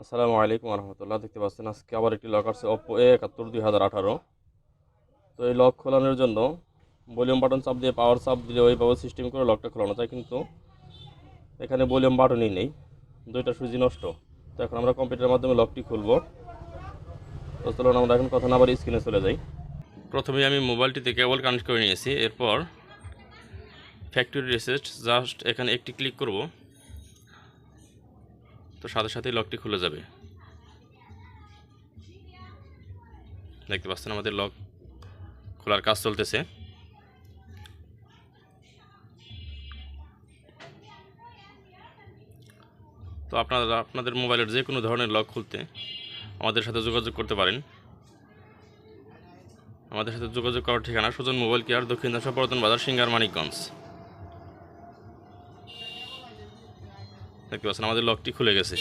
আসসালামু আলাইকুম রহমতুল্লাহ দেখতে পাচ্ছেন আজকে আবার একটি লক আসছে অপো এ একাত্তর দুই হাজার আঠারো। তো এই লক খোলানোর জন্য ভলিউম বাটন চাপ দিয়ে পাওয়ার চাপ দিলে ওইভাবে সিস্টেম করে লকটা খোলানো যায়। কিন্তু এখানে ভলিউম বাটনই নেই, দুইটা সুজি নষ্ট। তো এখন আমরা কম্পিউটারের মাধ্যমে লকটি খুলব। তো চলুন আমরা এখন কথা না আবার স্ক্রিনে চলে যাই। প্রথমে আমি মোবাইলটিতে কেবল কানেক্ট করে নিয়েছি। এরপর ফ্যাক্টরি রিসেট জাস্ট এখানে একটি ক্লিক করব। তো সাথে সাথেই লকটি খুলে যাবে। দেখতে পাচ্ছেন আমাদের লক খোলার কাজ চলতেছে। তো আপনারা, আপনাদের মোবাইলের যে কোনো ধরনের লক খুলতে আমাদের সাথে যোগাযোগ করতে পারেন। আমাদের সাথে যোগাযোগ করার ঠিকানা সুজন মোবাইল কেয়ার দক্ষিণ দাসা পর্যটন বাজার সিঙ্গার মানিকগঞ্জ। দেখতে পাচ্ছেন আমাদের লকটি খুলে গেছে।